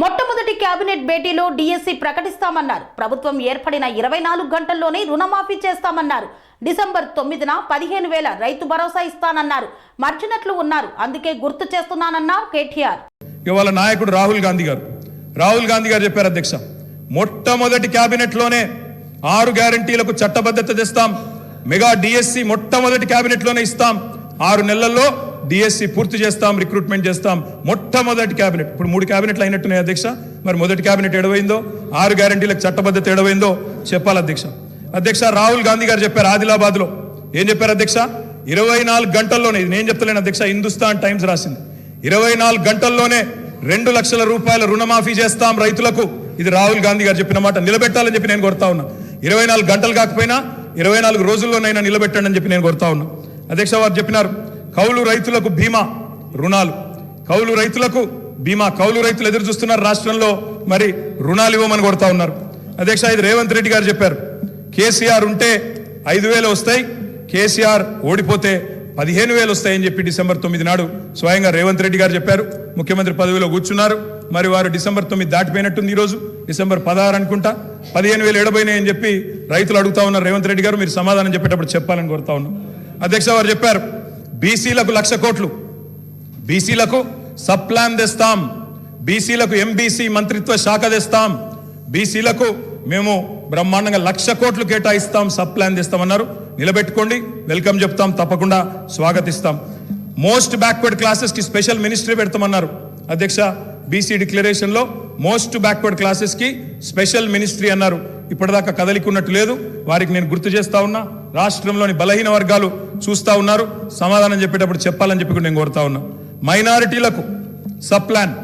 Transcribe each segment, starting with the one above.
మొట్టమొదటి కేబినెట్ భేటీలో డిఎస్సి ప్రకటిస్తామన్నారు. ప్రభుత్వం ఏర్పడిన ఇరవై నాలుగు గంటల్లోనే రుణమాఫీ చేస్తామన్నారు. డిసెంబర్ తొమ్మిదిన పదిహేను వేల రైతు భరోసా ఇస్తానన్నారు. మర్చినట్లు ఉన్నారు. అందుకే గుర్తు చేస్తున్నానన్నారు కేటీఆర్. ఇవాళ నాయకుడు రాహుల్ గాంధీ గారు. రాహుల్ గాంధీ గారు చెప్పారు అధ్యక్ష మొట్టమొదటి కేబినెట్లోనే ఆరు గ్యారంటీలకు చట్టబద్ధత తెస్తాం. మెగా డిఎస్సి మొట్టమొదటి కేబినెట్లోనే ఇస్తాం. ఆరు నెలల్లో డిఎస్సి పూర్తి చేస్తాం రిక్రూట్మెంట్ చేస్తాం. మొట్టమొదటి కేబినెట్ ఇప్పుడు మూడు కేబినెట్లు అయినట్టున్నాయి అధ్యక్ష. మరి మొదటి కేబినెట్ ఎడవైందో ఆరు గ్యారంటీలకు చట్టబద్ధత ఎడవైందో చెప్పాలి అధ్యక్ష. అధ్యక్ష రాహుల్ గాంధీ గారు చెప్పారు ఆదిలాబాద్లో. ఏం చెప్పారు అధ్యక్ష? ఇరవై నాలుగు గంటల్లోనే ఇది నేను చెప్తలేను అధ్యక్ష హిందుస్థాన్ టైమ్స్ రాసింది. ఇరవై నాలుగు గంటల్లోనే రెండు లక్షల రూపాయల రుణమాఫీ చేస్తాం రైతులకు. ఇది రాహుల్ గాంధీ గారు చెప్పిన మాట. నిలబెట్టాలని చెప్పి నేను కోరుతా ఉన్నా. ఇరవై నాలుగు గంటలు కాకపోయినా ఇరవై నాలుగు రోజుల్లోనైనా నిలబెట్టండి అని చెప్పి నేను కోరుతా ఉన్నా. అధ్యక్ష వారు చెప్పినారు కౌలు రైతులకు బీమా రుణాలు. కౌలు రైతులకు బీమా. కౌలు రైతులు ఎదురు చూస్తున్నారు రాష్ట్రంలో. మరి రుణాలు ఇవ్వమని కొడతా ఉన్నారు. అధ్యక్ష ఇది రేవంత్ రెడ్డి గారు చెప్పారు. కేసీఆర్ ఉంటే ఐదు వేలు వస్తాయి. కేసీఆర్ ఓడిపోతే పదిహేను వేలు వస్తాయని చెప్పి డిసెంబర్ తొమ్మిది నాడు స్వయంగా రేవంత్ రెడ్డి గారు చెప్పారు. ముఖ్యమంత్రి పదవిలో కూర్చున్నారు. మరి వారు డిసెంబర్ తొమ్మిది దాటిపోయినట్టుంది ఈరోజు. డిసెంబర్ పదహారు అనుకుంటా. పదిహేను వేలు ఎడబోయినాయని చెప్పి రైతులు అడుగుతా ఉన్నారు రేవంత్ రెడ్డి గారు. మీరు సమాధానం చెప్పేటప్పుడు చెప్పాలని కోరుతా ఉన్నాం. అధ్యక్ష వారు చెప్పారు. బీసీలకు లక్ష కోట్లు. బీసీలకు సబ్ ప్లాన్ తెస్తాం. బీసీలకు ఎంబీసీ మంత్రిత్వ శాఖ తెస్తాం. బీసీలకు మేము బ్రహ్మాండంగా లక్ష కోట్లు కేటాయిస్తాం సబ్ ప్లాన్ తెస్తామన్నారు. నిలబెట్టుకోండి. వెల్కమ్ చెప్తాం. తప్పకుండా స్వాగతిస్తాం. మోస్ట్ బ్యాక్వర్డ్ క్లాసెస్కి స్పెషల్ మినిస్ట్రీ పెడతామన్నారు. అధ్యక్ష బీసీ డిక్లరేషన్లో మోస్ట్ బ్యాక్వర్డ్ క్లాసెస్కి స్పెషల్ మినిస్ట్రీ అన్నారు. ఇప్పటిదాకా కదలికున్నట్టు లేదు. వారికి నేను గుర్తు చేస్తా ఉన్నా రాష్ట్రంలోని బలహీన వర్గాలు చూస్తా ఉన్నారు. సమాధానం చెప్పేటప్పుడు చెప్పాలని చెప్పి నేను కోరుతా ఉన్నా. మైనారిటీలకు sub plan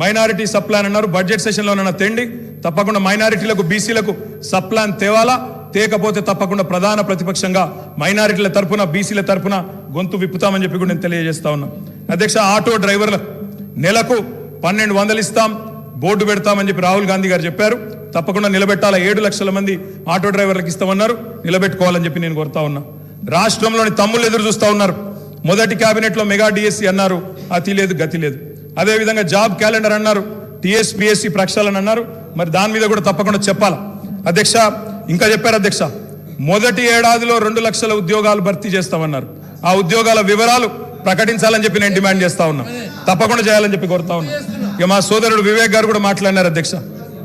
minority sub plan అన్నారు. బడ్జెట్ సెషన్లోనన్నా తెండి తప్పకుండా మైనారిటీలకు బీసీలకు సబ్ ప్లాన్ తేవాలా? తేకపోతే తప్పకుండా ప్రధాన ప్రతిపక్షంగా మైనారిటీల తరపున బీసీల తరపున గొంతు విప్పుతామని చెప్పి కూడా నేను తెలియజేస్తా ఉన్నా. అధ్యక్ష ఆటో డ్రైవర్లకు నెలకు పన్నెండు వందలు ఇస్తాం. బోర్డు పెడతామని చెప్పి రాహుల్ గాంధీ గారు చెప్పారు. తప్పకుండా నిలబెట్టాలా? ఏడు లక్షల మంది ఆటో డ్రైవర్లకు ఇస్తామన్నారు. నిలబెట్టుకోవాలని చెప్పి నేను కోరుతా ఉన్నా. రాష్ట్రంలోని తమ్ముళ్ళు ఎదురు చూస్తూ ఉన్నారు. మొదటి క్యాబినెట్లో మెగా డిఎస్సి అన్నారు. అతి లేదు గతి లేదు. అదేవిధంగా జాబ్ క్యాలెండర్ అన్నారు. టీఎస్పిఎస్సి ప్రక్షాళన అన్నారు. మరి దాని మీద కూడా తప్పకుండా చెప్పాలా? అధ్యక్ష ఇంకా చెప్పారు అధ్యక్ష? మొదటి ఏడాదిలో రెండు లక్షల ఉద్యోగాలు భర్తీ చేస్తామన్నారు. ఆ ఉద్యోగాల వివరాలు ప్రకటించాలని చెప్పి నేను డిమాండ్ చేస్తా ఉన్నా. తప్పకుండా చేయాలని చెప్పి కోరుతా ఉన్నా. ఇక మా సోదరుడు వివేక్ గారు కూడా మాట్లాడినారు అధ్యక్ష.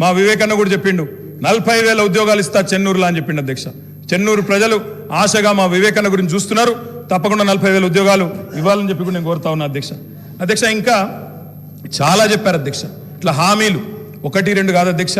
మా వివేక్ అన్న కూడా చెప్పిండు. నలభై వేల ఉద్యోగాలు ఇస్తా చెన్నూరులో అని చెప్పిండు అధ్యక్ష. చెన్నూరు ప్రజలు ఆశగా మా వివేకన్న గురించి చూస్తున్నారు. తప్పకుండా నలభై వేల ఉద్యోగాలు ఇవ్వాలని చెప్పి కూడా నేను కోరుతా ఉన్నా అధ్యక్ష. అధ్యక్ష ఇంకా చాలా చెప్పారు అధ్యక్ష. ఇట్లా హామీలు ఒకటి రెండు కాదు అధ్యక్ష.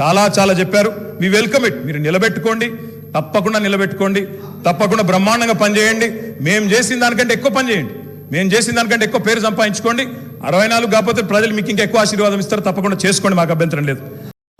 చాలా చాలా చెప్పారు. We welcome it. మీరు నిలబెట్టుకోండి. తప్పకుండా నిలబెట్టుకోండి. తప్పకుండా బ్రహ్మాండంగా పనిచేయండి. మేము చేసిన దానికంటే ఎక్కువ పనిచేయండి. మేము చేసిన దానికంటే ఎక్కువ పేరు సంపాదించుకోండి. అరవై నాలుగు కాకపోతే ప్రజలు మీకు ఇంకా ఎక్కువ ఆశీర్వాదం ఇస్తారు. తప్పకుండా చేసుకోండి. మాకు అభ్యంతరం లేదు.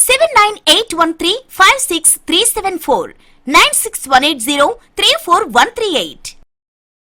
seven nine eight one three five six three seven four nine six one eight zero three four one three eight